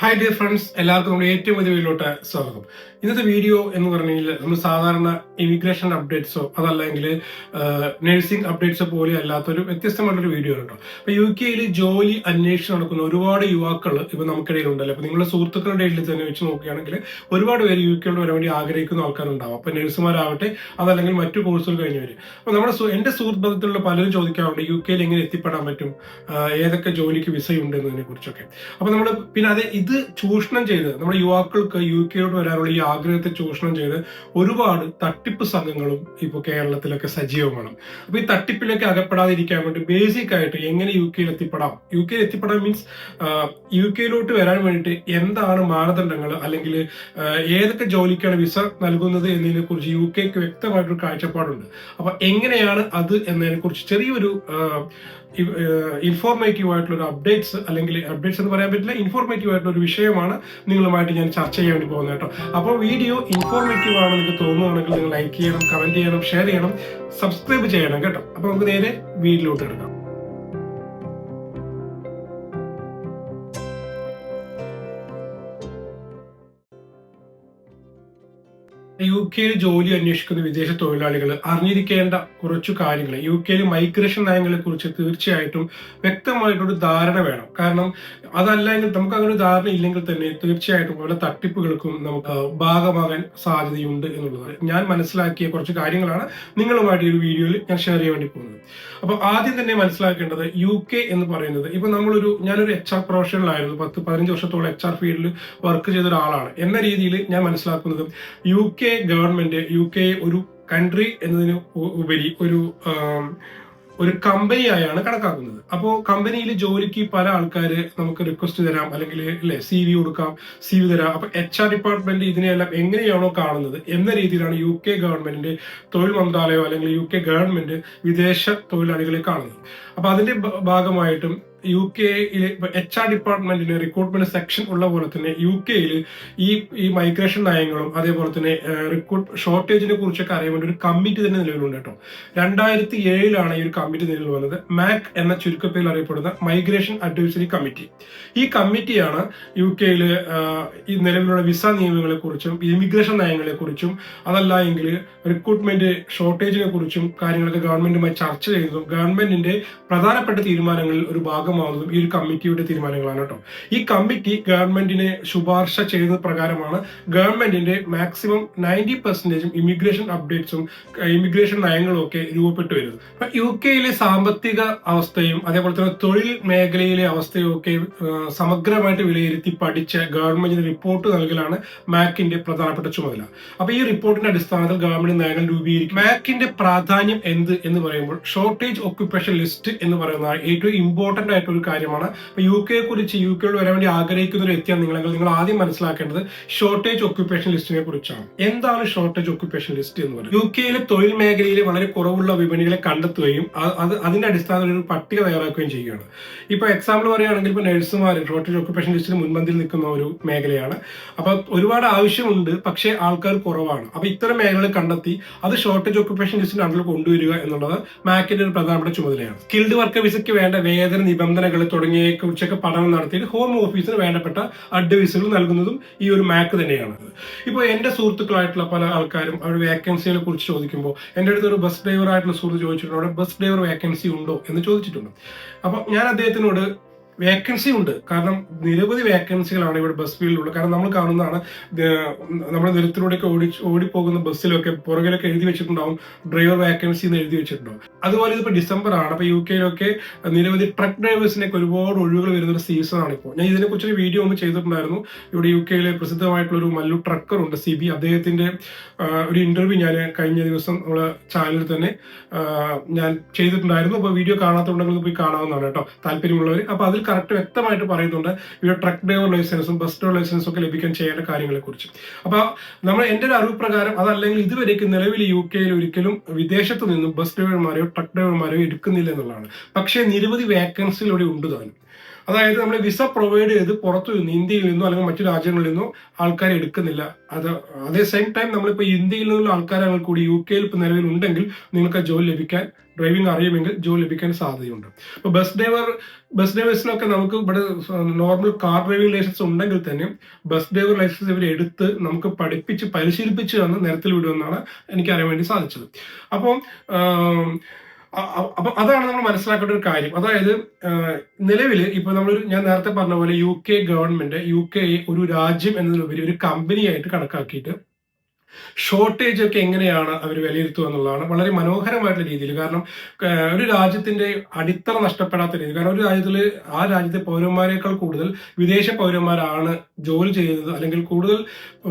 Hi dear friends എല്ലാവർക്കും നമ്മുടെ ഏറ്റവും വലിയ വീഡിയോട്ട് സ്വാഗതം. ഇന്നത്തെ വീഡിയോ എന്ന് പറഞ്ഞു കഴിഞ്ഞാൽ നമ്മൾ സാധാരണ ഇമിഗ്രേഷൻ അപ്ഡേറ്റ്സോ അതല്ലെങ്കിൽ നഴ്സിംഗ് അപ്ഡേറ്റ്സോ പോലെ അല്ലാത്തൊരു വ്യത്യസ്തമായിട്ടൊരു വീഡിയോ ആണ് കേട്ടോ. അപ്പൊ യു കെയിൽ ജോലി അന്വേഷിച്ച് നടക്കുന്ന ഒരുപാട് യുവാക്കൾ ഇപ്പൊ നമുക്കിടയിൽ ഉണ്ടല്ലോ അപ്പൊ നിങ്ങളുടെ സുഹൃത്തുക്കളുടെ ഇടയിൽ തന്നെ വെച്ച് നോക്കുകയാണെങ്കിൽ ഒരുപാട് പേര് യു കെയിലോട് വരാൻ വേണ്ടി ആഗ്രഹിക്കുന്ന ആൾക്കാരുണ്ടാവും. അപ്പൊ നഴ്സുമാരാവട്ടെ അതല്ലെങ്കിൽ മറ്റു കോഴ്സുകൾ കഴിഞ്ഞവര്. അപ്പൊ നമ്മുടെ എന്റെ സുഹൃത്ത് ബന്ധത്തിലുള്ള പലരും ചോദിക്കാറുണ്ട് യു കെയിൽ എങ്ങനെ എത്തിപ്പെടാൻ പറ്റും? ഏതൊക്കെ ജോലിക്ക് വിസയുണ്ട് എന്നതിനെ കുറിച്ചൊക്കെ അപ്പൊ നമ്മൾ പിന്നെ അത് ഇത് ചൂഷണം ചെയ്ത് നമ്മുടെ യുവാക്കൾക്ക് യു കെയിലോട്ട് വരാനുള്ള ഈ ആഗ്രഹത്തെ ചൂഷണം ചെയ്ത് ഒരുപാട് തട്ടിപ്പ് സംഘങ്ങളും ഇപ്പോൾ കേരളത്തിലൊക്കെ സജീവമാണ്. അപ്പൊ ഈ തട്ടിപ്പിലേക്ക് അകപ്പെടാതിരിക്കാൻ വേണ്ടി ബേസിക് ആയിട്ട് എങ്ങനെ യു കെയിൽ എത്തിപ്പെടാം യു കെയിൽ എത്തിപ്പെടാൻ മീൻസ് യു കെയിലോട്ട് വരാൻ വേണ്ടിയിട്ട് എന്താണ് മാനദണ്ഡങ്ങൾ അല്ലെങ്കിൽ ഏതൊക്കെ ജോലിക്കാണ് വിസ നൽകുന്നത് എന്നതിനെ കുറിച്ച് യു കെക്ക് വ്യക്തമായിട്ടൊരു കാഴ്ചപ്പാടുണ്ട്. അപ്പൊ എങ്ങനെയാണ് അത് എന്നതിനെ കുറിച്ച് ചെറിയൊരു ഇൻഫോർമേറ്റീവ് ആയിട്ടുള്ള ഒരു അപ്ഡേറ്റ്സ് അല്ലെങ്കിൽ അപ്ഡേറ്റ്സ് എന്ന് പറയാൻ പറ്റില്ല ഇൻഫോർമേറ്റീവ് ആയിട്ടുള്ള ഒരു വിഷയമാണ് നിങ്ങളുമായിട്ട് ഞാൻ ചർച്ച ചെയ്യാൻ വേണ്ടി പോകുന്നത് കേട്ടോ. അപ്പോൾ വീഡിയോ ഇൻഫോർമേറ്റീവ് ആണെന്ന് നിങ്ങൾക്ക് തോന്നുകയാണെങ്കിൽ നിങ്ങൾ ലൈക്ക് ചെയ്യണം കമന്റ് ചെയ്യണം ഷെയർ ചെയ്യണം സബ്സ്ക്രൈബ് ചെയ്യണം കേട്ടോ. അപ്പോൾ നമുക്ക് നേരെ വീഡിയോട്ട് എടുക്കാം കെയിൽ ജോലി അന്വേഷിക്കുന്ന വിദേശ തൊഴിലാളികൾ അറിഞ്ഞിരിക്കേണ്ട കുറച്ചു കാര്യങ്ങൾ യു കെയിൽ മൈഗ്രേഷൻ നയങ്ങളെ കുറിച്ച് തീർച്ചയായിട്ടും വ്യക്തമായിട്ടൊരു ധാരണ വേണം. കാരണം അതല്ലെങ്കിൽ നമുക്ക് അങ്ങനെ ധാരണ ഇല്ലെങ്കിൽ തന്നെ തീർച്ചയായിട്ടും പല തട്ടിപ്പുകൾക്കും നമുക്ക് ഭാഗമാകാൻ സാധ്യതയുണ്ട് എന്നുള്ളത്. ഞാൻ മനസ്സിലാക്കിയ കുറച്ച് കാര്യങ്ങളാണ് നിങ്ങളുമായിട്ട് ഈ ഒരു വീഡിയോയിൽ ഞാൻ ഷെയർ ചെയ്യാൻ വേണ്ടി പോകുന്നത്. അപ്പൊ ആദ്യം തന്നെ മനസ്സിലാക്കേണ്ടത് യു കെ എന്ന് പറയുന്നത് ഇപ്പൊ നമ്മളൊരു ഞാനൊരു എച്ച് ആർ പ്രൊഫഷണൽ ആയിരുന്നു പത്ത് പതിനഞ്ച് വർഷത്തോളം എച്ച് ആർ ഫീൽഡിൽ വർക്ക് ചെയ്ത ഒരാളാണ്. എന്ന രീതിയിൽ ഞാൻ മനസ്സിലാക്കുന്നത് U K government U K ഒരു കൺട്രി എന്നതിന് ഉപരി ഒരു ഒരു കമ്പനിയായാണ് കണക്കാക്കുന്നത്. അപ്പോൾ കമ്പനിയിൽ ജോലിക്ക് പല ആൾക്കാർ നമുക്ക് റിക്വസ്റ്റ് തരാം അല്ലെങ്കിൽ അല്ലെ സി വി കൊടുക്കാം സി വി തരാം. അപ്പൊ എച്ച് ആർ ഡിപ്പാർട്ട്മെന്റ് ഇതിനെയെല്ലാം എങ്ങനെയാണോ കാണുന്നത് എന്ന രീതിയിലാണ് യു കെ ഗവൺമെന്റിന്റെ തൊഴിൽ മന്ത്രാലയം അല്ലെങ്കിൽ യു കെ ഗവൺമെന്റ് വിദേശ തൊഴിലാളികളെ കാണുന്നത്. അപ്പൊ അതിന്റെ ഭാഗമായിട്ടും യു കെയിലെ എച്ച് ആർ ഡിപ്പാർട്ട്മെന്റിന് റിക്രൂട്ട്മെന്റ് സെക്ഷൻ ഉള്ള പോലെ തന്നെ യു കെയിൽ ഈ ഈ മൈഗ്രേഷൻ നയങ്ങളും അതേപോലെ തന്നെ റിക്രൂട്ട് ഷോർട്ടേജിനെ കുറിച്ചൊക്കെ അറിയാൻ വേണ്ടി ഒരു കമ്മിറ്റി തന്നെ നിലവിലുണ്ട് കേട്ടോ. രണ്ടായിരത്തി ഏഴിലാണ് ഈ ഒരു കമ്മിറ്റി നിലവിൽ വന്നത്. മാക് എന്ന ചുരുക്കപ്പേരിൽ അറിയപ്പെടുന്ന മൈഗ്രേഷൻ അഡ്വൈസറി കമ്മിറ്റി ഈ കമ്മിറ്റിയാണ് യു കെയിൽ ഈ നിലവിലുള്ള വിസ നിയമങ്ങളെ കുറിച്ചും ഇമിഗ്രേഷൻ നയങ്ങളെ കുറിച്ചും അതല്ല എങ്കിൽ റിക്രൂട്ട്മെന്റ് ഷോർട്ടേജിനെ കുറിച്ചും കാര്യങ്ങളൊക്കെ ഗവൺമെന്റുമായി ചർച്ച ചെയ്തതും ഗവൺമെന്റിന്റെ പ്രധാനപ്പെട്ട തീരുമാനങ്ങളിൽ ഒരു ഭാഗമാവുന്നതും ഈ ഒരു കമ്മിറ്റിയുടെ തീരുമാനങ്ങളാണ് കേട്ടോ. ഈ കമ്മിറ്റി ഗവൺമെന്റിനെ ശുപാർശ ചെയ്യുന്ന പ്രകാരമാണ് ഗവൺമെന്റിന്റെ മാക്സിമം നയന്റി പെർസെന്റേജും ഇമിഗ്രേഷൻ അപ്ഡേറ്റ്സും ഇമിഗ്രേഷൻ നയങ്ങളും ഒക്കെ രൂപപ്പെട്ടു വരുന്നത്. അപ്പൊ യു കെയിലെ സാമ്പത്തിക അവസ്ഥയും അതേപോലെ തന്നെ തൊഴിൽ മേഖലയിലെ അവസ്ഥയും ഒക്കെ സമഗ്രമായിട്ട് വിലയിരുത്തി പഠിച്ച ഗവൺമെന്റിന് റിപ്പോർട്ട് നൽകലാണ് മാക്കിന്റെ പ്രധാനപ്പെട്ട ചുമതല. അപ്പൊ ഈ റിപ്പോർട്ടിന്റെ അടിസ്ഥാനത്തിൽ ഗവൺമെന്റ് നയങ്ങൾ രൂപീകരിക്കും. മാക്കിന്റെ പ്രാധാന്യം എന്ത് എന്ന് പറയുമ്പോൾ ഷോർട്ടേജ് ഒക്യുപ്പേഷൻ ലിസ്റ്റ് എന്ന് പറയുന്ന ഏറ്റവും ഇമ്പോർട്ടന്റ് ആയിട്ടുള്ള ഒരു കാര്യമാണ്. അപ്പൊ യു കെയെ കുറിച്ച് യു കെയിൽ വരാൻ വേണ്ടി ആഗ്രഹിക്കുന്ന ഒരു വ്യക്തിയാണ് നിങ്ങളെങ്കിൽ നിങ്ങൾ ആദ്യം മനസ്സിലാക്കേണ്ടത് ഷോർട്ടേജ് ഒക്യുപ്പേഷൻ ലിസ്റ്റിനെ കുറിച്ചാണ്. എന്താണ് ഷോർട്ടേജ് ഒക്യുപ്പേഷൻ ലിസ്റ്റ് എന്ന് പറയുന്നത്? യു കെയിലെ തൊഴിൽ മേഖലയിൽ വളരെ കുറവുള്ള വിപണികളെ കണ്ടെത്തുകയും അത് അതിന്റെ അടിസ്ഥാനത്തിൽ ഒരു പട്ടിക തയ്യാറാക്കുകയും ചെയ്യുകയാണ്. ഇപ്പൊ എക്സാമ്പിൾ പറയുകയാണെങ്കിൽ ഇപ്പൊ നഴ്സുമാർ ഷോർട്ടേജ് ഒക്യുപ്പേഷൻ ലിസ്റ്റിൽ മുൻപന്തിയിൽ നിൽക്കുന്ന ഒരു മേഖലയാണ്. അപ്പൊ ഒരുപാട് ആവശ്യമുണ്ട് പക്ഷേ ആൾക്കാർ കുറവാണ്. അപ്പൊ ഇത്തരം മേഖലകൾ കണ്ടെത്തി അത് ഷോർട്ടേജ് ഓക്കുപേഷൻ ലിസ്റ്റിന്റെ അണ്ടറിൽ കൊണ്ടുവരിക എന്നുള്ളത് മാക്കിന്റെ ഒരു പ്രധാനപ്പെട്ട ചുമതലയാണ്. സ്കിൽഡ് വർക്കർ വിസയ്ക്ക് വേണ്ട വേതന നിബന്ധനകൾ തുടങ്ങിയ കുറിച്ചൊക്കെ പഠനം നടത്തിയിട്ട് ഹോം ഓഫീസിന് വേണ്ടപ്പെട്ട അഡ്വൈസുകൾ നൽകുന്നതും ഈ ഒരു മാക്ക് തന്നെയാണ്. ഇപ്പോൾ എന്റെ സുഹൃത്തുക്കളായിട്ടുള്ള പല ആൾക്കാരും അവർ വേക്കൻസികളെ കുറിച്ച് ചോദിക്കുമ്പോൾ എന്റെ അടുത്ത് ഒരു ബസ് ഡ്രൈവർ ആയിട്ടുള്ള സുഹൃത്ത് ചോദിച്ചിട്ടുണ്ട് അവിടെ ബസ് ഡ്രൈവർ വേക്കൻസി ഉണ്ടോ എന്ന് ചോദിച്ചിട്ടുണ്ട്. അപ്പൊ ഞാൻ അദ്ദേഹത്തിനോട് വേക്കൻസി ഉണ്ട്. കാരണം നിരവധി വേക്കൻസികളാണ് ഇവിടെ ബസ് ഫീൽഡിലുള്ളത് കാരണം നമ്മൾ കാണുന്നതാണ് നമ്മുടെ നിരത്തിലൂടെയൊക്കെ ഓടി ഓടിപ്പോകുന്ന ബസ്സിലൊക്കെ പുറകിലൊക്കെ എഴുതി വെച്ചിട്ടുണ്ടാവും. ഡ്രൈവർ വേക്കൻസി എന്ന് എഴുതി വെച്ചിട്ടുണ്ടാവും. അതുപോലെ ഇതിപ്പോൾ ഡിസംബർ ആണ് അപ്പോൾ യു കെയിലൊക്കെ നിരവധി ട്രക്ക് ഡ്രൈവേഴ്സിനൊക്കെ ഒരുപാട് ഒഴിവുകൾ വരുന്ന ഒരു സീസൺ ആണ് ഇപ്പോൾ ഞാൻ ഇതിനെക്കുറിച്ച് ഒരു വീഡിയോ ഒന്ന് ചെയ്തിട്ടുണ്ടായിരുന്നു. ഇവിടെ യു കെയിലെ പ്രസിദ്ധമായിട്ടുള്ള ഒരു മല്ലു ട്രക്കർ ഉണ്ട് സി ബി അദ്ദേഹത്തിന്റെ ഒരു ഇന്റർവ്യൂ ഞാൻ കഴിഞ്ഞ ദിവസം നമ്മളെ ചാനലിൽ തന്നെ ഞാൻ ചെയ്തിട്ടുണ്ടായിരുന്നു. അപ്പോൾ വീഡിയോ കാണാത്തതുണ്ടെങ്കിൽ പോയി കാണാവുന്നതാണ് കേട്ടോ. താല്പര്യമുള്ളവർ അപ്പോൾ അതിൽ കറക്റ്റ് വ്യക്തമായിട്ട് പറയുന്നുണ്ട് ഇവിടെ ട്രക്ക് ഡ്രൈവർ ലൈസൻസും ബസ് ഡ്രൈവർ ലൈസൻസും ഒക്കെ ലഭിക്കാൻ ചെയ്യേണ്ട കാര്യങ്ങളെ കുറിച്ച് അപ്പോൾ നമ്മൾ എന്റെ ഒരു അറിവ് പ്രകാരം അതല്ലെങ്കിൽ ഇതുവരേക്ക് നിലവിൽ യു കെയിൽ ഒരിക്കലും വിദേശത്ത് നിന്നും ബസ് ഡ്രൈവർമാരെയോ ട്രക്ക് ഡ്രൈവർമാരെയോ എടുക്കുന്നില്ല എന്നുള്ളതാണ്. പക്ഷേ നിരവധി വേക്കൻസികൾ ഉണ്ട് താനും. അതായത് നമ്മൾ വിസ പ്രൊവൈഡ് ചെയ്ത് പുറത്തു നിന്ന് ഇന്ത്യയിൽ നിന്നോ അല്ലെങ്കിൽ മറ്റു രാജ്യങ്ങളിൽ നിന്നോ ആൾക്കാരെ എടുക്കുന്നില്ല. അത് അതേ സെയിം ടൈം നമ്മളിപ്പോൾ ഇന്ത്യയിൽ നിന്നുള്ള ആൾക്കാരാണെങ്കിൽ കൂടി യു കെയിൽ ഇപ്പോൾ നിലവിൽ ഉണ്ടെങ്കിൽ നിങ്ങൾക്ക് ജോലി ലഭിക്കാൻ ഡ്രൈവിംഗ് അറിയുമെങ്കിൽ ജോലി ലഭിക്കാൻ സാധ്യതയുണ്ട്. ഇപ്പൊ ബസ് ഡ്രൈവർ ബസ് ഡ്രൈവേഴ്സിനൊക്കെ നമുക്ക് ഇവിടെ നോർമൽ കാർ ഡ്രൈവിംഗ് ലൈസൻസ് ഉണ്ടെങ്കിൽ തന്നെ ബസ് ഡ്രൈവർ ലൈസൻസ് ഇവർ എടുത്ത് നമുക്ക് പഠിപ്പിച്ച് പരിശീലിപ്പിച്ച് തന്ന് നിരത്തിൽ വിടുമെന്നാണ് എനിക്ക് അറിയാൻ വേണ്ടി സാധിച്ചത്. അപ്പം അപ്പൊ അതാണ് നമ്മൾ മനസ്സിലാക്കേണ്ട ഒരു കാര്യം. അതായത് നിലവിൽ ഇപ്പൊ നമ്മൾ ഞാൻ നേരത്തെ പറഞ്ഞ പോലെ U K government U K ഒരു രാജ്യം എന്നതിലുപരി ഒരു കമ്പനിയായിട്ട് കണക്കാക്കിയിട്ട് ഷോർട്ടേജ് ഒക്കെ എങ്ങനെയാണ് അവർ വിലയിരുത്തുക എന്നുള്ളതാണ് വളരെ മനോഹരമായിട്ടുള്ള രീതിയിൽ. കാരണം ഒരു രാജ്യത്തിന്റെ അടിത്തറ നഷ്ടപ്പെടാത്ത രീതി. കാരണം ഒരു രാജ്യത്തിൽ ആ രാജ്യത്തെ പൗരന്മാരെക്കാൾ കൂടുതൽ വിദേശ പൗരന്മാരാണ് ജോലി ചെയ്യുന്നത്. അല്ലെങ്കിൽ കൂടുതൽ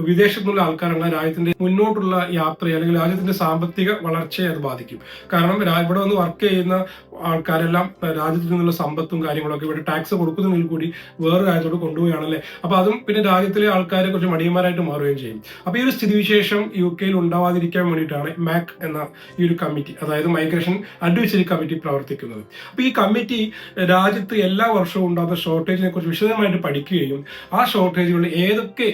വിദേശത്തുള്ള ആൾക്കാരാണ് രാജ്യത്തിന്റെ മുന്നോട്ടുള്ള യാത്രയെ അല്ലെങ്കിൽ രാജ്യത്തിന്റെ സാമ്പത്തിക വളർച്ചയെ അത് ബാധിക്കും. കാരണം ഇവിടെ വന്ന് വർക്ക് ചെയ്യുന്ന ആൾക്കാരെല്ലാം രാജ്യത്ത് നിന്നുള്ള സമ്പത്തും കാര്യങ്ങളൊക്കെ ഇവിടെ ടാക്സ് കൊടുക്കുന്നതിൽ കൂടി വേറെ രാജ്യത്തോട് കൊണ്ടുപോവുകയാണല്ലേ? അപ്പൊ അതും പിന്നെ രാജ്യത്തിലെ ആൾക്കാരെ കുറച്ച് മടിയന്മാരായിട്ട് മാറുകയും ചെയ്യും. അപ്പൊ ഈ ഒരു സ്ഥിതിവിശേഷം യു കെയിൽ ഉണ്ടാവാതിരിക്കാൻ വേണ്ടിയിട്ടാണ് മാക് എന്ന ഈ ഒരു കമ്മിറ്റി അതായത് മൈഗ്രേഷൻ അഡ്വൈസറി കമ്മിറ്റി പ്രവർത്തിക്കുന്നത്. അപ്പൊ ഈ കമ്മിറ്റി രാജ്യത്ത് എല്ലാ വർഷവും ഉണ്ടാകുന്ന ഷോർട്ടേജിനെ കുറിച്ച് വിശദമായിട്ട് പഠിക്കുകയും ആ ഷോർട്ടേജുകളിൽ ഏതൊക്കെ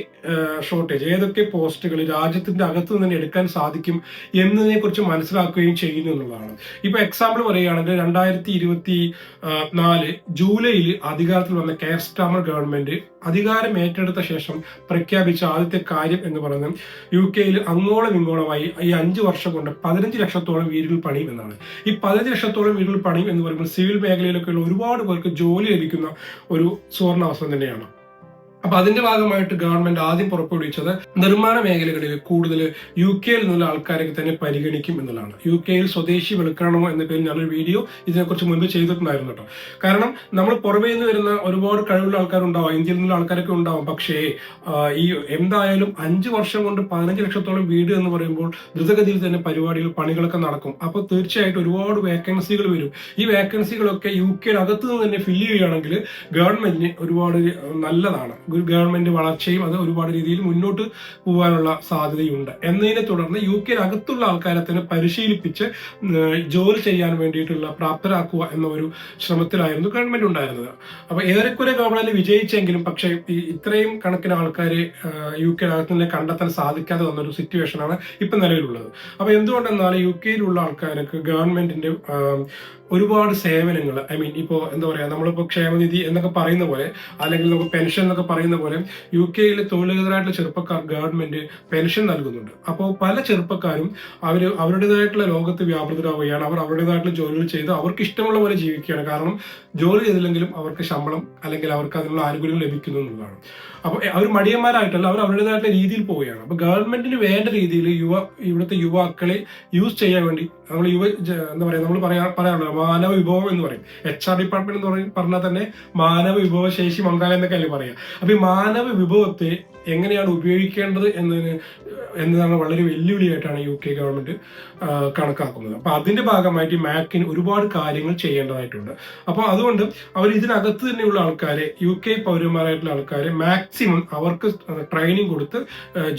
ഷോർട്ടേജ് ഏതൊക്കെ പോസ്റ്റുകൾ രാജ്യത്തിന്റെ അകത്ത് നിന്ന് എടുക്കാൻ സാധിക്കും എന്നതിനെ കുറിച്ച് മനസ്സിലാക്കുകയും ചെയ്യുന്നു എന്നുള്ളതാണ്. ഇപ്പൊ എക്സാമ്പിൾ പറയുകയാണെങ്കിൽ രണ്ടായിരത്തി ഇരുപത്തി നാല് ജൂലൈയിൽ അധികാരത്തിൽ വന്ന കെയർ സ്റ്റാമർ ഗവൺമെന്റ് അധികാരം ഏറ്റെടുത്ത ശേഷം പ്രഖ്യാപിച്ച ആദ്യത്തെ കാര്യം എന്ന് പറയുന്നത് യു കെയിൽ അങ്ങോളം ഇങ്ങോളമായി ഈ അഞ്ച് വർഷം കൊണ്ട് പതിനഞ്ച് ലക്ഷത്തോളം വീടുകൾ പണിയും എന്നാണ്. ഈ പതിനഞ്ച് ലക്ഷത്തോളം വീടുകൾ പണിയും എന്ന് പറയുമ്പോൾ സിവിൽ മേഖലയിലൊക്കെയുള്ള ഒരുപാട് പേർക്ക് ജോലി ലഭിക്കുന്ന ഒരു സുവർണ അവസരം തന്നെയാണ്. അപ്പൊ അതിന്റെ ഭാഗമായിട്ട് ഗവൺമെന്റ് ആദ്യം പുറപ്പെടുവിച്ചത് നിർമ്മാണ മേഖലകളിൽ കൂടുതൽ യു കെയിൽ നിന്നുള്ള ആൾക്കാരെ തന്നെ പരിഗണിക്കും എന്നുള്ളതാണ്. യു കെയിൽ സ്വദേശി വെളുക്കണമോ എന്ന പേരിൽ ഞാനൊരു വീഡിയോ ഇതിനെക്കുറിച്ച് മുൻപ് ചെയ്തിട്ടുണ്ടായിരുന്നു കേട്ടോ. കാരണം നമ്മൾ പുറമേ നിന്ന് വരുന്ന ഒരുപാട് കഴിവുള്ള ആൾക്കാരുണ്ടാവാം ഇന്ത്യയിൽ നിന്നുള്ള ആൾക്കാരൊക്കെ ഉണ്ടാവാം. പക്ഷേ ഈ എന്തായാലും അഞ്ച് വർഷം കൊണ്ട് പതിനഞ്ച് ലക്ഷത്തോളം വീട് എന്ന് പറയുമ്പോൾ ദ്രുതഗതിയിൽ തന്നെ പരിപാടികൾ പണികളൊക്കെ നടക്കും. അപ്പോൾ തീർച്ചയായിട്ടും ഒരുപാട് വേക്കൻസികൾ വരും. ഈ വേക്കൻസികളൊക്കെ യു കെയിൽ അകത്തുനിന്ന് തന്നെ ഫില്ല് ചെയ്യുകയാണെങ്കിൽ ഗവൺമെന്റിന് ഒരുപാട് നല്ലതാണ്. ഗവൺമെന്റ് വളർച്ചയും അത് ഒരുപാട് രീതിയിൽ മുന്നോട്ട് പോകാനുള്ള സാധ്യതയുണ്ട്. എന്നതിനെ തുടർന്ന് യു കെ അകത്തുള്ള ആൾക്കാരെ തന്നെ പരിശീലിപ്പിച്ച് ജോലി ചെയ്യാൻ വേണ്ടിയിട്ടുള്ള പ്രാപ്തരാക്കുക എന്ന ഒരു ശ്രമത്തിലായിരുന്നു ഗവൺമെന്റ് ഉണ്ടായിരുന്നത്. അപ്പൊ ഏറെക്കുറെ ഗവൺമെന്റ് വിജയിച്ചെങ്കിലും പക്ഷേ ഇത്രയും കണക്കിന് ആൾക്കാരെ യു കെ അകത്ത് തന്നെ കണ്ടെത്താൻ സാധിക്കാതെ വന്നൊരു സിറ്റുവേഷനാണ് ഇപ്പൊ നിലവിലുള്ളത്. അപ്പൊ എന്തുകൊണ്ടെന്നാൽ യു കെയിലുള്ള ആൾക്കാർക്ക് ഗവൺമെന്റിന്റെ ഒരുപാട് സേവനങ്ങൾ. ഐ മീൻ ഇപ്പോൾ എന്താ പറയുക നമ്മളിപ്പോൾ ക്ഷേമനിധി എന്നൊക്കെ പറയുന്ന പോലെ അല്ലെങ്കിൽ നമുക്ക് പെൻഷൻ എന്നൊക്കെ പറയുന്ന പോലെ യു കെയിലെ തൊഴിലുകളായിട്ടുള്ള ചെറുപ്പക്കാർ ഗവൺമെന്റ് പെൻഷൻ നൽകുന്നുണ്ട്. അപ്പോൾ പല ചെറുപ്പക്കാരും അവർ അവരുടേതായിട്ടുള്ള ലോകത്ത് വ്യാപൃതരാവുകയാണ്. അവർ അവരുടേതായിട്ടുള്ള ജോലികൾ ചെയ്ത് അവർക്ക് ഇഷ്ടമുള്ള പോലെ ജീവിക്കുകയാണ്. കാരണം ജോലി ചെയ്തില്ലെങ്കിലും അവർക്ക് ശമ്പളം അല്ലെങ്കിൽ അവർക്ക് അതിനുള്ള ആനുകൂല്യങ്ങൾ ലഭിക്കുന്നു എന്നുള്ളതാണ്. അപ്പോൾ അവർ മടിയന്മാരായിട്ടല്ല അവർ അവരുടേതായിട്ടുള്ള രീതിയിൽ പോവുകയാണ്. അപ്പോൾ ഗവൺമെന്റിന് വേണ്ട രീതിയിൽ യുവ ഇവിടുത്തെ യുവാക്കളെ യൂസ് ചെയ്യാൻ വേണ്ടി നമ്മൾ യുവ എന്താ പറയുക നമ്മൾ പറയാ പറയാനുള്ള മാനവ വിഭവം എന്ന് പറയും. എച്ച് ആർ ഡിപ്പാർട്ട്മെന്റ് എന്ന് പറഞ്ഞാൽ തന്നെ മാനവ വിഭവശേഷി മന്ത്രാലയം എന്നൊക്കെ അല്ലേ പറയാം. അപ്പൊ ഈ മാനവ വിഭവത്തെ എങ്ങനെയാണ് ഉപയോഗിക്കേണ്ടത് എന്നതിന് എന്നതാണ് വളരെ വെല്ലുവിളിയായിട്ടാണ് യു കെ ഗവൺമെന്റ് കണക്കാക്കുന്നത്. അപ്പൊ അതിന്റെ ഭാഗമായിട്ട് മാക്കിന് ഒരുപാട് കാര്യങ്ങൾ ചെയ്യേണ്ടതായിട്ടുണ്ട്. അപ്പോൾ അതുകൊണ്ട് അവർ ഇതിനകത്ത് തന്നെയുള്ള ആൾക്കാരെ യു കെ പൗരന്മാരായിട്ടുള്ള ആൾക്കാരെ മാക്സിമം അവർക്ക് ട്രെയിനിങ് കൊടുത്ത്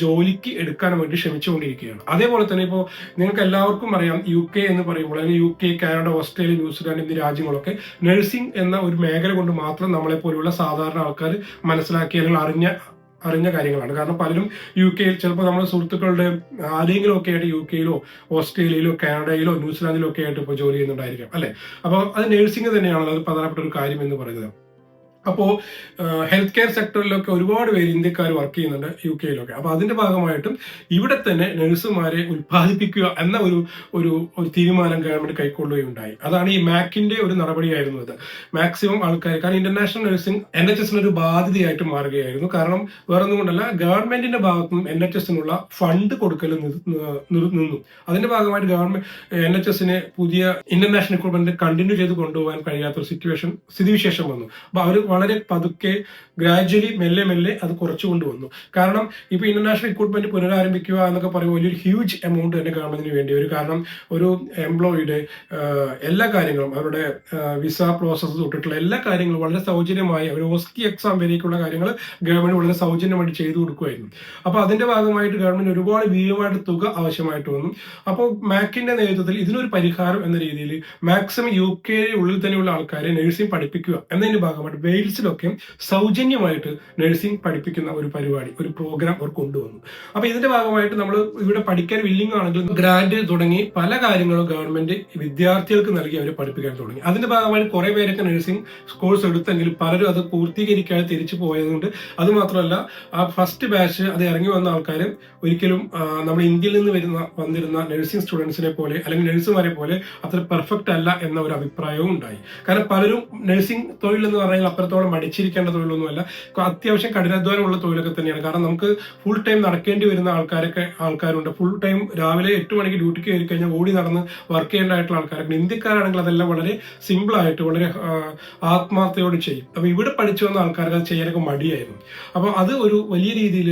ജോലിക്ക് എടുക്കാൻ വേണ്ടി ശ്രമിച്ചുകൊണ്ടിരിക്കുകയാണ്. അതേപോലെ തന്നെ ഇപ്പോൾ നിങ്ങൾക്ക് എല്ലാവർക്കും അറിയാം യു കെ എന്ന് പറയുമ്പോൾ അല്ലെങ്കിൽ U K Canada Australia New Zealand എന്നീ രാജ്യങ്ങളൊക്കെ നഴ്സിംഗ് എന്ന ഒരു മേഖല കൊണ്ട് മാത്രം നമ്മളെ പോലെയുള്ള സാധാരണ ആൾക്കാർ മനസ്സിലാക്കി അല്ലെങ്കിൽ അറിഞ്ഞ അറിഞ്ഞ കാര്യങ്ങളാണ്. കാരണം പലരും യു കെയിൽ ചിലപ്പോൾ നമ്മുടെ സുഹൃത്തുക്കളുടെ ആരെങ്കിലും ഒക്കെ ആയിട്ട് യു കെയിലോ ഓസ്ട്രേലിയയിലോ കാനഡയിലോ ന്യൂസിലാൻഡിലോ ഒക്കെ ആയിട്ട് ഇപ്പോൾ ജോലി ചെയ്യുന്നുണ്ടായിരിക്കാം അല്ലേ? അപ്പോൾ അത് നഴ്സിംഗ് തന്നെയാണ് അത് പ്രധാനപ്പെട്ട ഒരു കാര്യം എന്ന് പറയുന്നത്. അപ്പോൾ ഹെൽത്ത് കെയർ സെക്ടറിലൊക്കെ ഒരുപാട് പേര് ഇന്ത്യക്കാർ വർക്ക് ചെയ്യുന്നുണ്ട് യു കെയിലൊക്കെ അപ്പോൾ അതിന്റെ ഭാഗമായിട്ടും ഇവിടെ തന്നെ നഴ്സുമാരെ ഉത്പാദിപ്പിക്കുക എന്ന ഒരു ഒരു ഒരു തീരുമാനം ഗവൺമെന്റ് കൈക്കൊള്ളുകയുണ്ടായി. അതാണ് ഈ മാക്കിന്റെ ഒരു നടപടിയായിരുന്നു ഇത് മാക്സിമം ആൾക്കാർ കാരണം ഇന്റർനാഷണൽ നഴ്സിംഗ് എൻ എച്ച് എസിന് ഒരു ബാധ്യതയായിട്ട് മാറുകയായിരുന്നു. കാരണം വേറൊന്നും കൊണ്ടല്ല ഗവൺമെന്റിന്റെ ഭാഗത്തും എൻ എച്ച് എസിനുള്ള ഫണ്ട് കൊടുക്കൽ നിന്നു. അതിന്റെ ഭാഗമായിട്ട് ഗവൺമെന്റ് എൻ എച്ച് എസിന് പുതിയ ഇന്റർനാഷണൽ ഇക്വിപ്മെന്റ് കണ്ടിന്യൂ ചെയ്ത് കൊണ്ടുപോകാൻ കഴിയാത്ത ഒരു സിറ്റുവേഷൻ സ്ഥിതിവിശേഷം വന്നു. അപ്പോൾ അവർ വളരെ പതുക്കെ ഗ്രാജ്വലി മെല്ലെ മെല്ലെ അത് കുറച്ചു കൊണ്ടുവന്നു. കാരണം ഇപ്പൊ ഇന്റർനാഷണൽ റിക്രൂട്ട്മെന്റ് പുനരാരംഭിക്കുക എന്നൊക്കെ പറയുമ്പോൾ വലിയൊരു ഹ്യൂജ് എമൗണ്ട് തന്നെ ഗവൺമെന്റിന് വേണ്ടി വരും. കാരണം ഒരു എംപ്ലോയിയുടെ എല്ലാ കാര്യങ്ങളും അവരുടെ വിസ പ്രോസസ്സ് തൊട്ടിട്ടുള്ള എല്ലാ കാര്യങ്ങളും വളരെ സൗജന്യമായി ഒരു ഓസ്കി എക്സാം വരേക്കുള്ള കാര്യങ്ങൾ ഗവൺമെന്റ് വളരെ സൗജന്യമായിട്ട് ചെയ്തു കൊടുക്കുമായിരുന്നു. അപ്പൊ അതിന്റെ ഭാഗമായിട്ട് ഗവൺമെന്റ് ഒരുപാട് വീഴുമായിട്ട് തുക ആവശ്യമായിട്ട് വന്നു. അപ്പോൾ മാക്കിന്റെ നേതൃത്വത്തിൽ ഇതിനൊരു പരിഹാരം എന്ന രീതിയിൽ മാക്സിമം യു കെ ഉള്ളിൽ തന്നെയുള്ള ആൾക്കാരെ നഴ്സിംഗ് പഠിപ്പിക്കുക എന്നതിന്റെ ഭാഗമായിട്ട് വെയിൽസിലൊക്കെ സൗജന്യമായിട്ട് നഴ്സിംഗ് പഠിപ്പിക്കുന്ന ഒരു പരിപാടി ഒരു പ്രോഗ്രാം അവർ കൊണ്ടുവന്നു. അപ്പൊ ഇതിന്റെ ഭാഗമായിട്ട് നമ്മൾ ഇവിടെ പഠിക്കാൻ വില്ലിംഗ് ആണെങ്കിൽ ഗ്രാൻഡ് തുടങ്ങി പല കാര്യങ്ങളും ഗവൺമെന്റ് വിദ്യാർത്ഥികൾക്ക് നൽകി അവരെ പഠിപ്പിക്കാൻ തുടങ്ങി. അതിന്റെ ഭാഗമായിട്ട് കുറെ പേരൊക്കെ നഴ്സിംഗ് കോഴ്സ് എടുത്തെങ്കിലും പലരും അത് പൂർത്തീകരിക്കാതെ തിരിച്ചു പോയതുകൊണ്ട് അത് മാത്രമല്ല ആ ഫസ്റ്റ് ബാച്ച് അത് ഇറങ്ങി വന്ന ആൾക്കാർ ഒരിക്കലും നമ്മൾ ഇന്ത്യയിൽ നിന്ന് വരുന്ന വന്നിരുന്ന നഴ്സിംഗ് സ്റ്റുഡൻസിനെ പോലെ അല്ലെങ്കിൽ നഴ്സുമാരെ പോലെ അത്ര പെർഫെക്റ്റ് അല്ല എന്ന ഒരു അഭിപ്രായവും ഉണ്ടായി. കാരണം പലരും നഴ്സിംഗ് തൊഴിൽ എന്ന് പറഞ്ഞാൽ അത്രത്തോളം മടിച്ചിരിക്കേണ്ട തൊഴിലൊന്നുമല്ല. അത്യാവശ്യം കഠിനാധ്വാനമുള്ള തൊഴിലൊക്കെ തന്നെയാണ്. കാരണം നമുക്ക് ഫുൾ ടൈം നടക്കേണ്ടി വരുന്ന ആൾക്കാരൊക്കെ ആൾക്കാരുണ്ട്. ഫുൾ ടൈം രാവിലെ എട്ട് മണിക്ക് ഡ്യൂട്ടിക്ക് കയറി കഴിഞ്ഞാൽ ഓടി നടന്ന് വർക്ക് ചെയ്യേണ്ടതായിട്ടുള്ള ആൾക്കാരൊക്കെ ഇന്ത്യക്കാരാണെങ്കിൽ അതെല്ലാം വളരെ സിമ്പിളായിട്ട് വളരെ ആത്മാർത്ഥയോട് ചെയ്യും. അപ്പൊ ഇവിടെ പഠിച്ചു വന്ന ആൾക്കാർക്ക് അത് ചെയ്യാനൊക്കെ മടിയായിരുന്നു. അപ്പോൾ അത് ഒരു വലിയ രീതിയിൽ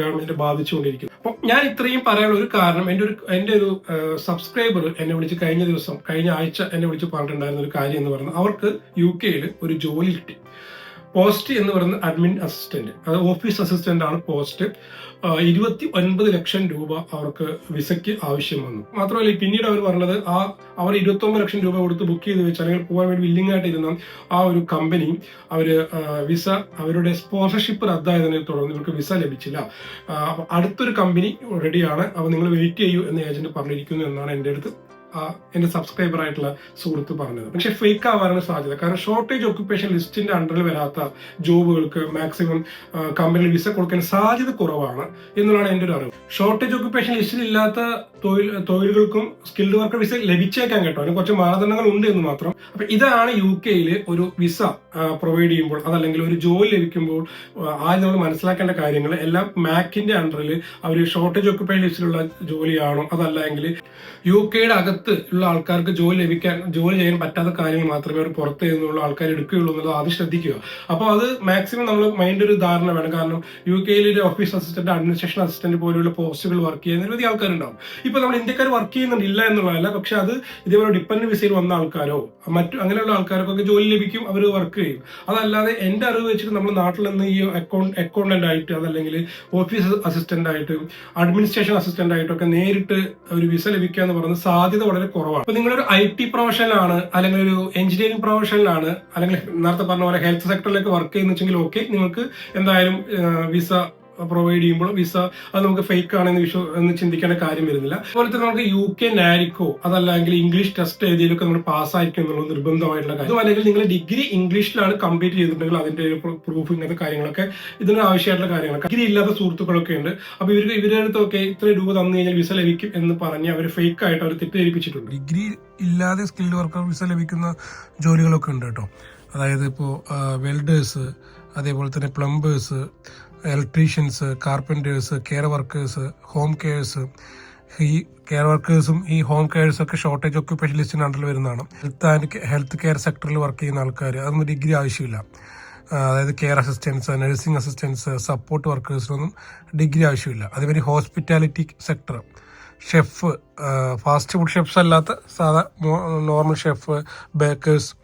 ഗവൺമെന്റ് ബാധിച്ചുകൊണ്ടിരിക്കുന്നു. അപ്പോൾ ഞാൻ ഇത്രയും പറയാനുള്ള ഒരു കാരണം എന്റെ ഒരു എന്റെ ഒരു സബ്സ്ക്രൈബർ എന്നെ വിളിച്ച് കഴിഞ്ഞ ദിവസം കഴിഞ്ഞ ആഴ്ച എന്നെ വിളിച്ച് പറഞ്ഞിട്ടുണ്ടായിരുന്ന ഒരു കാര്യം എന്ന് പറയുന്നത് അവർക്ക് യു കെയിൽ ഒരു ജോലി കിട്ടി. പോസ്റ്റ് എന്ന് പറയുന്ന അഡ്മിൻ അസിസ്റ്റന്റ് അത് ഓഫീസ് അസിസ്റ്റന്റ് ആണ് പോസ്റ്റ്. ഇരുപത്തി ഒൻപത് ലക്ഷം രൂപ അവർക്ക് വിസയ്ക്ക് ആവശ്യം വന്നു. മാത്രമല്ല പിന്നീട് അവർ പറഞ്ഞത് ആ അവർ ഇരുപത്തി ഒമ്പത് ലക്ഷം രൂപ കൊടുത്ത് ബുക്ക് ചെയ്ത് വെച്ച് അല്ലെങ്കിൽ പോകാൻ വേണ്ടി വില്ലിംഗ് ആയിട്ടിരുന്ന ആ ഒരു കമ്പനി അവർ വിസ അവരുടെ സ്പോൺസർഷിപ്പ് റദ്ദായതിനെ തുടർന്ന് ഇവർക്ക് വിസ ലഭിച്ചില്ല. അടുത്തൊരു കമ്പനി റെഡിയാണ് അപ്പോൾ നിങ്ങൾ വെയിറ്റ് ചെയ്യൂ എന്ന് ഏജന്റ് പറഞ്ഞിരിക്കുന്നു എന്നാണ് എന്റെ അടുത്ത് ആ, എന്റെ സബ്സ്ക്രൈബർ ആയിട്ടുള്ള സുഹൃത്ത് പറഞ്ഞത്. പക്ഷേ ഫേക്ക് ആവാനാണ് സാധ്യത. കാരണം ഷോർട്ടേജ് ഓക്യുപ്പേഷൻ ലിസ്റ്റിന്റെ അണ്ടറിൽ വരാത്ത ജോബുകൾക്ക് മാക്സിമം കമ്പനി വിസ കൊടുക്കാൻ സാധ്യത കുറവാണ് എന്നുള്ളതാണ് എന്റെ ഒരു അറിവ്. ഷോർട്ടേജ് ഓക്യുപ്പേഷൻ ലിസ്റ്റിൽ ഇല്ലാത്ത തൊഴിൽ തൊഴിലുകൾക്കും സ്കിൽഡ് വർക്കർ വിസ ലഭിച്ചേക്കാൻ കേട്ടോ. അതിന് കുറച്ച് മാനദണ്ഡങ്ങൾ ഉണ്ട് എന്ന് മാത്രം. അപ്പൊ ഇതാണ് യു കെയിൽ ഒരു വിസ പ്രൊവൈഡ് ചെയ്യുമ്പോൾ അതല്ലെങ്കിൽ ഒരു ജോലി ലഭിക്കുമ്പോൾ ആദ്യം നമ്മൾ മനസ്സിലാക്കേണ്ട കാര്യങ്ങൾ എല്ലാം മാക്കിന്റെ അണ്ടറിൽ അവർ ഷോർട്ടേജ് ഓക്യുപ്പേഷൻ ലിസ്റ്റിലുള്ള ജോലിയാണോ അതല്ലെങ്കിൽ യു കെയുടെ അകത്ത് ഉള്ള ആൾക്കാർക്ക് ജോലി ലഭിക്കാൻ ജോലി ചെയ്യാൻ പറ്റാത്ത കാര്യങ്ങൾ മാത്രമേ അവർ പുറത്ത് നിന്നുള്ള ആൾക്കാർ എടുക്കുകയുള്ളൂ എന്നുള്ളത് ആദ്യം ശ്രദ്ധിക്കുക. അപ്പോൾ അത് മാക്സിമം നമ്മൾ മൈൻഡ് ഒരു ധാരണ വേണം. കാരണം യു കെയിൽ ഒരു ഓഫീസ് അസിസ്റ്റന്റ് അഡ്മിനിസ്ട്രേഷൻ അസിസ്റ്റന്റ് പോലുള്ള പോസ്റ്റുകൾ വർക്ക് ചെയ്യുന്ന നിരവധി ആൾക്കാരുണ്ടാവും. ഇപ്പൊ നമ്മൾ ഇന്ത്യക്കാർ വർക്ക് ചെയ്യുന്നുണ്ടില്ല എന്നുള്ളതല്ല. പക്ഷെ അത് ഇതേപോലെ ഡിപ്പെൻഡ് വിസയിൽ വന്ന ആൾക്കാരോ മറ്റു അങ്ങനെയുള്ള ആൾക്കാർക്കൊക്കെ ജോലി ലഭിക്കും അവർ വർക്ക് ചെയ്യും. അതല്ലാതെ എന്റെ അറിവ് വെച്ചിട്ട് നമ്മൾ നാട്ടിൽ നിന്ന് ഈ അക്കൗണ്ട് അക്കൗണ്ടന്റ് ആയിട്ട് അതല്ലെങ്കിൽ ഓഫീസ് അസിസ്റ്റന്റ് ആയിട്ട് അഡ്മിനിസ്ട്രേഷൻ അസിസ്റ്റന്റ് ആയിട്ടൊക്കെ നേരിട്ട് ഒരു വിസ ലഭിക്കുക എന്ന് പറയുന്നത് സാധ്യത വളരെ കുറവാണ്. അപ്പൊ നിങ്ങളൊരു ഐ ടി പ്രൊഫഷനിലാണ് അല്ലെങ്കിൽ ഒരു എഞ്ചിനീയറിംഗ് പ്രൊഫഷനിലാണ് അല്ലെങ്കിൽ നേരത്തെ പറഞ്ഞ പോലെ ഹെൽത്ത് സെക്ടറിലേക്ക് വർക്ക് ചെയ്യുന്ന ഓക്കെ നിങ്ങൾക്ക് എന്തായാലും വിസ പ്രൊവൈഡ് ചെയ്യുമ്പോൾ വിസ അത് നമുക്ക് ഫേക്ക് ആണെന്ന് വിശ്വ എന്ന് ചിന്തിക്കേണ്ട കാര്യം വരുന്നില്ല. അതുപോലെ തന്നെ നമുക്ക് യു കെ നാരിക്കോ അതല്ലെങ്കിൽ ഇംഗ്ലീഷ് ടെസ്റ്റ് എഴുതിയിലൊക്കെ നമ്മൾ പാസ്സായിരിക്കും എന്നുള്ളത് നിർബന്ധമായിട്ടുള്ള കാര്യം. അല്ലെങ്കിൽ നിങ്ങൾ ഡിഗ്രി ഇംഗ്ലീഷിലാണ് കംപ്ലീറ്റ് ചെയ്തിട്ടുണ്ടെങ്കിൽ അതിന്റെ പ്രൂഫ് ഇങ്ങനത്തെ കാര്യങ്ങളൊക്കെ ഇതിന് ആവശ്യമായിട്ടുള്ള കാര്യങ്ങളൊക്കെ. ഡിഗ്രി ഇല്ലാത്ത സുഹൃത്തുക്കളൊക്കെ ഉണ്ട്. അപ്പൊ ഇവർക്ക് ഇവരുടെ അടുത്തൊക്കെ ഇത്ര രൂപ തന്നു കഴിഞ്ഞാൽ വിസ ലഭിക്കും എന്ന് പറഞ്ഞ് അവർ ഫേക്ക് ആയിട്ട് അവർ തെറ്റിദ്ധരിപ്പിച്ചിട്ടുണ്ട്. ഡിഗ്രി ഇല്ലാതെ സ്കിൽഡ് വർക്കർ വിസ ലഭിക്കുന്ന ജോലികളൊക്കെ ഉണ്ട് കേട്ടോ. അതായത് ഇപ്പോൾ വെൽഡേഴ്സ് അതേപോലെ തന്നെ plumbers electricians carpenters care workers home cares ഈ കെയർ വർക്കേഴ്സും ഈ ഹോം കെയേഴ്സും ഒക്കെ ഷോർട്ടേജ് ഒക്യുപ്പേഷൻ ലിസ്റ്റിന് അണ്ടറിൽ വരുന്നതാണ്. ഹെൽത്ത് ആൻഡ് ഹെൽത്ത് കെയർ സെക്ടറിൽ വർക്ക് ചെയ്യുന്ന ആൾക്കാർ അതൊന്നും ഡിഗ്രി ആവശ്യമില്ല. അതായത് care assistance nursing assistance support വർക്കേഴ്സിനൊന്നും degree ആവശ്യമില്ല. അതേപോലെ hospitality sector chef fast food chefs അല്ലാത്ത സാധാ നോർമൽ ഷെഫ് ബേക്കേഴ്സ്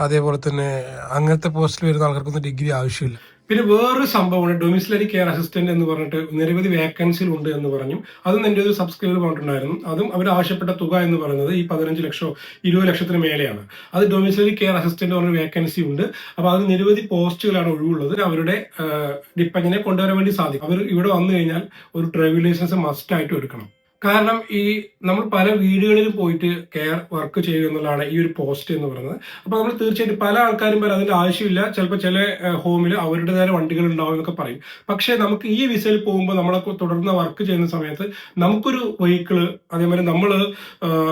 അതേപോലെ തന്നെ അങ്ങനത്തെ പോസ്റ്റിൽ വരുന്ന ആൾക്കാർക്കൊന്നും ഡിഗ്രി ആവശ്യമില്ല. പിന്നെ വേറൊരു സംഭവമാണ് ഡൊമിസിലറി കെയർ അസിസ്റ്റന്റ് എന്ന് പറഞ്ഞിട്ട് നിരവധി വേക്കൻസികൾ ഉണ്ട് എന്ന് പറഞ്ഞു. അതും എന്റെ ഒരു സബ്സ്ക്രൈബർ പറഞ്ഞിട്ടുണ്ടായിരുന്നു. അതും അവർ ആവശ്യപ്പെട്ട തുക എന്ന് പറയുന്നത് ഈ പതിനഞ്ച് ലക്ഷമോ ഇരുപത് ലക്ഷത്തിന് മേലെയാണ്. അത് ഡൊമിസിലറി കെയർ അസിസ്റ്റന്റ് പറഞ്ഞ വേക്കൻസി ഉണ്ട്. അപ്പോൾ അത് നിരവധി പോസ്റ്റുകളാണ് ഒഴിവുള്ളത്. അവരുടെ ഡിപ്പെൻഡിനെ കൊണ്ടുവരാൻ വേണ്ടി സാധിക്കും. അവർ ഇവിടെ വന്നു കഴിഞ്ഞാൽ ഒരു ഡ്രൈവിംഗ് ലൈസൻസ് മസ്റ്റ് ആയിട്ട് എടുക്കണം കാരണം ഈ നമ്മൾ പല വീടുകളിലും പോയിട്ട് കെയർ വർക്ക് ചെയ്യുക എന്നുള്ളതാണ് ഈ ഒരു പോസ്റ്റ് എന്ന് പറയുന്നത്. അപ്പൊ നമ്മൾ തീർച്ചയായിട്ടും പല ആൾക്കാരും പറയും അതിന്റെ ആവശ്യമില്ല. ചിലപ്പോൾ ചില ഹോമിൽ അവരുടെ അവരുടേതായ വണ്ടികൾ ഉണ്ടാവും എന്നൊക്കെ പറയും. പക്ഷേ നമുക്ക് ഈ വിസയിൽ പോകുമ്പോൾ നമ്മളെ തുടർന്ന് വർക്ക് ചെയ്യുന്ന സമയത്ത് നമുക്കൊരു വെഹിക്കിൾ അതേമാതിരി നമ്മൾ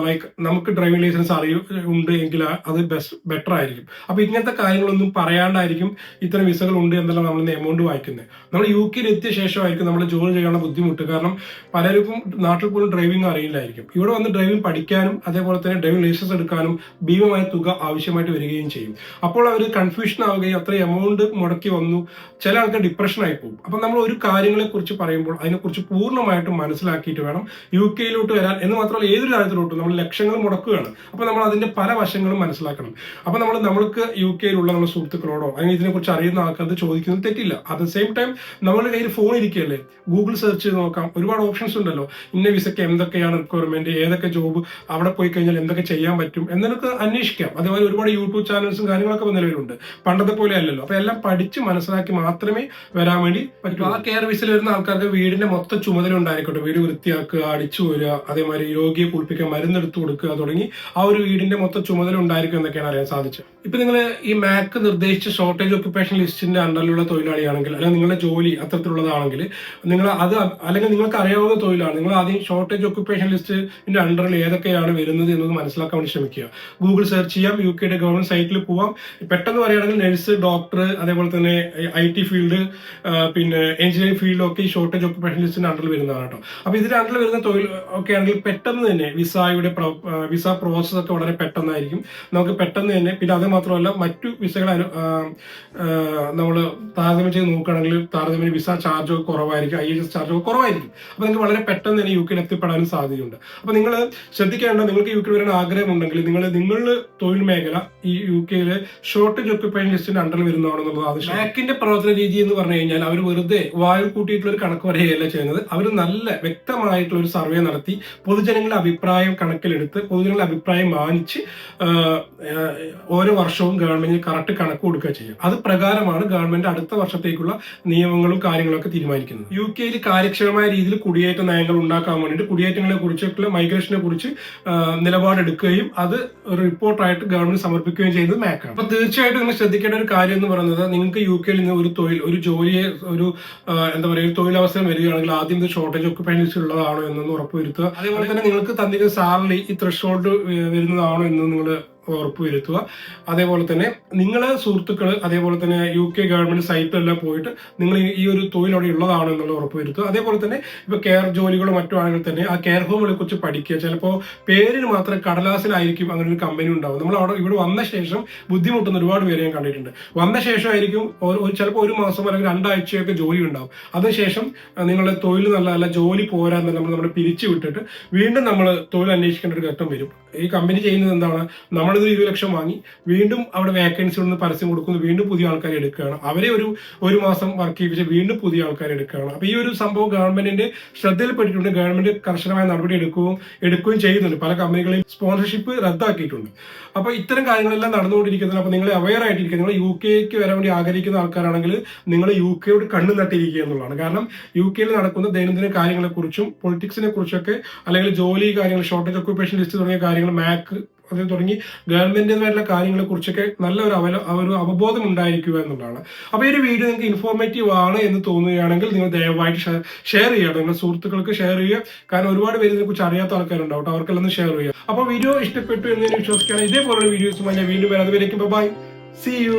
ലൈക്ക് നമുക്ക് ഡ്രൈവിംഗ് ലൈസൻസ് അറിയും ഉണ്ട് എങ്കിൽ അത് ബെസ്റ്റ് ബെറ്റർ ആയിരിക്കും. അപ്പൊ ഇങ്ങനത്തെ കാര്യങ്ങളൊന്നും പറയാണ്ടായിരിക്കും ഇത്തരം വിസകൾ ഉണ്ട് എന്നെല്ലാം നമ്മൾ എമൗണ്ട് വായിക്കുന്നത്. നമ്മൾ യു കെയിൽ എത്തിയ ശേഷമായിരിക്കും നമ്മൾ ജോലി ചെയ്യാനുള്ള ബുദ്ധിമുട്ട്. കാരണം പലർക്കും നാട്ടിൽ പോലും ഡ്രൈവിംഗ് അറിയില്ലായിരിക്കും. ഇവിടെ വന്ന് ഡ്രൈവിംഗ് പഠിക്കാനും അതേപോലെ തന്നെ ഡ്രൈവിംഗ് ലൈസൻസ് എടുക്കാനും ഭീമമായ തുക ആവശ്യമായിട്ട് വരികയും ചെയ്യും. അപ്പോൾ അവർ കൺഫ്യൂഷൻ ആവുകയും അത്ര എമൗണ്ട് മുടക്കി വന്നു. ചില ആൾക്കാർ ഡിപ്രഷൻ ആയി പോകും. അപ്പം നമ്മൾ ഒരു കാര്യങ്ങളെ കുറിച്ച് പറയുമ്പോൾ അതിനെക്കുറിച്ച് പൂർണമായിട്ടും മനസ്സിലാക്കിയിട്ട് വേണം യു കെയിലോട്ട് വരാൻ. എന്ന് മാത്രമല്ല ഏതൊരു രാജ്യത്തിലോട്ടും നമ്മൾ ലക്ഷങ്ങൾ മുടക്കുകയാണ്. അപ്പോൾ നമ്മൾ അതിന്റെ പല വശങ്ങളും മനസ്സിലാക്കണം. അപ്പോൾ നമ്മൾ നമ്മൾക്ക് യു കെയിലുള്ള നമ്മുടെ സുഹൃത്തുക്കളോടോ അല്ലെങ്കിൽ ഇതിനെക്കുറിച്ച് അറിയുന്ന ആൾക്കാർക്ക് ചോദിക്കുന്നത് തെറ്റില്ല. അറ്റ് ദ സെയിം ടൈം നമ്മുടെ കയ്യിൽ ഫോൺ ഇരിക്കുകയല്ലേ? ഗൂഗിൾ സെർച്ച് ചെയ്ത് നോക്കാം. ഒരുപാട് ഓപ്ഷൻസ് ഉണ്ടല്ലോ. ഇന്ന വിസയ്ക്ക് എന്തൊക്കെയാണ് റിക്വയർമെന്റ് ഏതൊക്കെ ജോബ് അവിടെ പോയി കഴിഞ്ഞാൽ എന്തൊക്കെ ചെയ്യാൻ പറ്റും എന്നൊക്കെ അന്വേഷിക്കാം. അതേപോലെ ഒരുപാട് യൂട്യൂബ് ചാനൽസും കാര്യങ്ങളൊക്കെ നിലവിലുണ്ട്. പണ്ടത്തെ പോലെ അല്ലല്ലോ. അപ്പൊ എല്ലാം പഠിച്ച് മനസ്സിലാക്കി മാത്രമേ വരാൻ വേണ്ടി പറ്റൂ. ആ കെയർ വിസയിൽ വരുന്ന ആൾക്കാർക്ക് വീടിന്റെ മൊത്തം ചുമതല ഉണ്ടായിരിക്കട്ടെ. വീട് വൃത്തിയാക്കുക അടിച്ചു വരിക അതേമാതിരി രോഗിയെ കുളിപ്പിക്കുക മരുന്നെടുത്ത് കൊടുക്കുക തുടങ്ങി ആ ഒരു വീടിന്റെ മൊത്തം ചുമതല ഉണ്ടായിരിക്കും എന്നൊക്കെയാണ് അറിയാൻ സാധിച്ചത്. ഇപ്പൊ നിങ്ങൾ ഈ മാക്ക് നിർദ്ദേശിച്ച ഷോർട്ടേജ് ഒക്യുപേഷൻ ലിസ്റ്റിന്റെ അണ്ടറിലുള്ള തൊഴിലാളിയാണെങ്കിൽ അല്ലെങ്കിൽ നിങ്ങളുടെ ജോലി അത്തരത്തിലുള്ളതാണെങ്കിൽ നിങ്ങൾ അത് അല്ലെങ്കിൽ നിങ്ങൾക്ക് അറിയാവുന്ന തൊഴിലാണ്. നിങ്ങൾ ആദ്യം ഷോർട്ടേജ് ഒക്യുപ്പേഷൻ ലിസ്റ്റിന്റെ അണ്ടറിൽ ഏതൊക്കെയാണ് വരുന്നത് എന്നത് മനസ്സിലാക്കാൻ വേണ്ടി ശ്രമിക്കുക. ഗൂഗിൾ സെർച്ച് ചെയ്യാം യു കെയുടെ ഗവൺമെന്റ് സൈറ്റിൽ പോവാം. പെട്ടെന്ന് പറയുകയാണെങ്കിൽ നഴ്സ് ഡോക്ടർ അതേപോലെ തന്നെ ഐ ടി ഫീൽഡ് പിന്നെ എഞ്ചിനീയറിംഗ് ഫീൽഡൊക്കെ ഈ ഷോർട്ടേജ് ഒക്യുപ്പേഷൻ ലിസ്റ്റിന്റെ അണ്ടറിൽ വരുന്നതാണ് കേട്ടോ. അപ്പൊ ഇതിന്റെ അണ്ടറിൽ വരുന്ന തൊഴിൽ ഒക്കെ ആണെങ്കിൽ പെട്ടെന്ന് തന്നെ വിസയുടെ വിസ പ്രോസസ് ഒക്കെ വളരെ പെട്ടെന്നായിരിക്കും. നമുക്ക് പെട്ടെന്ന് തന്നെ പിന്നെ അത് മാത്രമല്ല മറ്റു വിസകൾ നമ്മൾ താരതമ്യം ചെയ്ത് നോക്കുകയാണെങ്കിൽ താരതമ്യം വിസ ചാർജ് ഒക്കെ കുറവായിരിക്കും ഐ എസ് ചാർജ് ഒക്കെ കുറവായിരിക്കും. അപ്പൊ നിങ്ങൾക്ക് വളരെ പെട്ടെന്ന് തന്നെ യു കെയിൽ എത്തിപ്പെടാനും സാധ്യതയുണ്ട്. അപ്പൊ നിങ്ങൾ ശ്രദ്ധിക്കേണ്ട നിങ്ങൾക്ക് യു കെ വരാൻ ആഗ്രഹമുണ്ടെങ്കിൽ നിങ്ങൾ നിങ്ങളുടെ തൊഴിൽ മേഖല ഈ യു കെയിലെ ഷോർട്ടേജ് ഒക്യുപ്പൈൻ ലിസ്റ്റിന്റെ അണ്ടറിൽ വരുന്നതാണെന്നുള്ളത് ആവശ്യം ബാക്കിന്റെ പ്രവർത്തന രീതി എന്ന് പറഞ്ഞു കഴിഞ്ഞാൽ അവർ വെറുതെ വായു കൂട്ടിയിട്ടുള്ള ഒരു കണക്ക് പറയുകയല്ല ചെയ്യുന്നത്. അവർ നല്ല വ്യക്തമായിട്ടുള്ള ഒരു സർവേ നടത്തി പൊതുജനങ്ങളുടെ അഭിപ്രായം കണക്കിലെടുത്ത് പൊതുജനങ്ങളുടെ അഭിപ്രായം മാനിച്ച് ഓരോ വർഷവും ഗവൺമെന്റിന് കറക്റ്റ് കണക്ക് കൊടുക്കുക ചെയ്യും അത് പ്രകാരമാണ് ഗവൺമെന്റ് അടുത്ത വർഷത്തേക്കുള്ള നിയമങ്ങളും കാര്യങ്ങളൊക്കെ തീരുമാനിക്കുന്നത്. യു കെയിൽ കാര്യക്ഷമമായ രീതിയിൽ കുടിയേറ്റ നയങ്ങൾ ഉണ്ടാക്കാൻ വേണ്ടിയിട്ട് കുടിയേറ്റങ്ങളെ കുറിച്ചിട്ടുള്ള മൈഗ്രേഷനെ കുറിച്ച് നിലപാടെടുക്കുകയും അത് റിപ്പോർട്ടായിട്ട് ഗവൺമെന്റ് സമർപ്പിക്കുകയും ചെയ്യുന്നത് മാക്കാണ്. അപ്പൊ തീർച്ചയായിട്ടും നിങ്ങൾ ശ്രദ്ധിക്കേണ്ട ഒരു കാര്യം എന്ന് പറയുന്നത് നിങ്ങൾക്ക് യു കെയിൽ നിന്ന് ഒരു തൊഴിൽ ഒരു ജോലിയെ ഒരു എന്താ പറയുക ഒരു തൊഴിലവസരം വരികയാണെങ്കിൽ ആദ്യം ഇത് ഷോർട്ടേജ് ഒക്യുപ്പൈൻ ലിസ്റ്റ് ഉള്ളതാണോ എന്നൊന്ന് ഉറപ്പുവരുത്തുക. അതേപോലെ തന്നെ നിങ്ങൾക്ക് തന്നിരിക്കുന്ന സാലറി ഈ ത്രഷോൾഡ് വരുന്നതാണോ എന്ന് നിങ്ങൾ ഉറപ്പുവരുത്തുക. അതേപോലെ തന്നെ നിങ്ങളെ സുഹൃത്തുക്കൾ അതേപോലെ തന്നെ യു കെ ഗവൺമെന്റ് സൈറ്റിലെല്ലാം പോയിട്ട് നിങ്ങൾ ഈ- ഒരു തൊഴിൽ അവിടെ ഉള്ളതാണ് എന്നുള്ളത് ഉറപ്പുവരുത്തുക. അതേപോലെ തന്നെ ഇപ്പൊ കെയർ ജോലികളോ മറ്റോ ആണെങ്കിൽ തന്നെ ആ കെയർ ഹോമുകളെ കുറിച്ച് പഠിക്കുക. ചിലപ്പോൾ പേരിന് മാത്രം കടലാസിലായിരിക്കും അങ്ങനെ ഒരു കമ്പനി ഉണ്ടാവും നമ്മൾ അവിടെ ഇവിടെ വന്ന ശേഷം ബുദ്ധിമുട്ടുന്ന ഒരുപാട് പേരെ ഞാൻ കണ്ടിട്ടുണ്ട്. വന്ന ശേഷം ആയിരിക്കും ഒരു ചിലപ്പോൾ ഒരു മാസം അല്ലെങ്കിൽ രണ്ടാഴ്ചയൊക്കെ ജോലി ഉണ്ടാവും. അതിനുശേഷം നിങ്ങളുടെ തൊഴിൽ നല്ല അല്ല ജോലി പോരാ നമ്മൾ നമ്മൾ പിരിച്ചു വിട്ടിട്ട് വീണ്ടും നമ്മൾ തൊഴിൽ അന്വേഷിക്കേണ്ട ഒരു ഘട്ടം വരും. ഈ കമ്പനി ചെയ്യുന്നത് എന്താണ്? നമ്മളിത് ഇരുപത് ലക്ഷം വാങ്ങി വീണ്ടും അവിടെ വേക്കൻസി ഉണ്ടെന്ന് പരസ്യം കൊടുക്കുന്നു. വീണ്ടും പുതിയ ആൾക്കാരെ എടുക്കുകയാണ്. അവരെ ഒരു ഒരു മാസം വർക്ക് ചെയ്യിപ്പിച്ച് വീണ്ടും പുതിയ ആൾക്കാരെ എടുക്കുകയാണ്. അപ്പൊ ഈ ഒരു സംഭവം ഗവൺമെന്റിന്റെ ശ്രദ്ധയിൽപ്പെട്ടിട്ടുണ്ട്. ഗവൺമെന്റ് കർശനമായ നടപടി എടുക്കുകയും എടുക്കുകയും ചെയ്യുന്നുണ്ട്. പല കമ്പനികളെയും സ്പോൺസർഷിപ്പ് റദ്ദാക്കിയിട്ടുണ്ട്. അപ്പൊ ഇത്തരം കാര്യങ്ങളെല്ലാം നടന്നുകൊണ്ടിരിക്കുന്നത് അപ്പൊ നിങ്ങൾ അവയർ ആയിട്ടിരിക്കുക. നിങ്ങൾ യു കെക്ക് വരാൻ വേണ്ടി ആഗ്രഹിക്കുന്ന ആൾക്കാരാണെങ്കിൽ നിങ്ങൾ യു കെയോട് കണ്ണു നട്ടിരിക്കുക എന്നുള്ളതാണ്. കാരണം യു കെയിൽ നടക്കുന്ന ദൈനംദിന കാര്യങ്ങളെക്കുറിച്ചും പൊളിറ്റിക്സിനെ കുറിച്ചൊക്കെ അല്ലെങ്കിൽ ജോലി കാര്യങ്ങൾ ഷോർട്ടേജ് ഒക്യുപ്പേഷൻ ലിസ്റ്റ് തുടങ്ങിയ കാര്യങ്ങൾ മാക്ക് അത് തുടങ്ങി ഗവൺമെന്റിനായിട്ടുള്ള കാര്യങ്ങളെ കുറിച്ചൊക്കെ നല്ല ഒരു അവല ഒരു അവബോധം ഉണ്ടായിരിക്കുക എന്നുള്ളതാണ്. അപ്പൊ ഈ ഒരു വീഡിയോ നിങ്ങൾക്ക് ഇൻഫോർമേറ്റീവ് ആണ് എന്ന് തോന്നുകയാണെങ്കിൽ നിങ്ങൾ ദയവായിട്ട് ഷെയർ ചെയ്യണം നിങ്ങളുടെ സുഹൃത്തുക്കൾക്ക് ഷെയർ ചെയ്യുക. കാരണം ഒരുപാട് പേര് ഇതിനെ കുറിച്ച് അറിയാത്ത ആൾക്കാരുണ്ടാവും. അവർക്കെല്ലാം ഷെയർ ചെയ്യുക. അപ്പോൾ വീഡിയോ ഇഷ്ടപ്പെട്ടു എന്ന് വിശ്വസിക്കുകയാണ്. ഇതേപോലുള്ള വീഡിയോസ് ഞാൻ വീണ്ടും വരാതെ വരയ്ക്കും ബൈ സി യു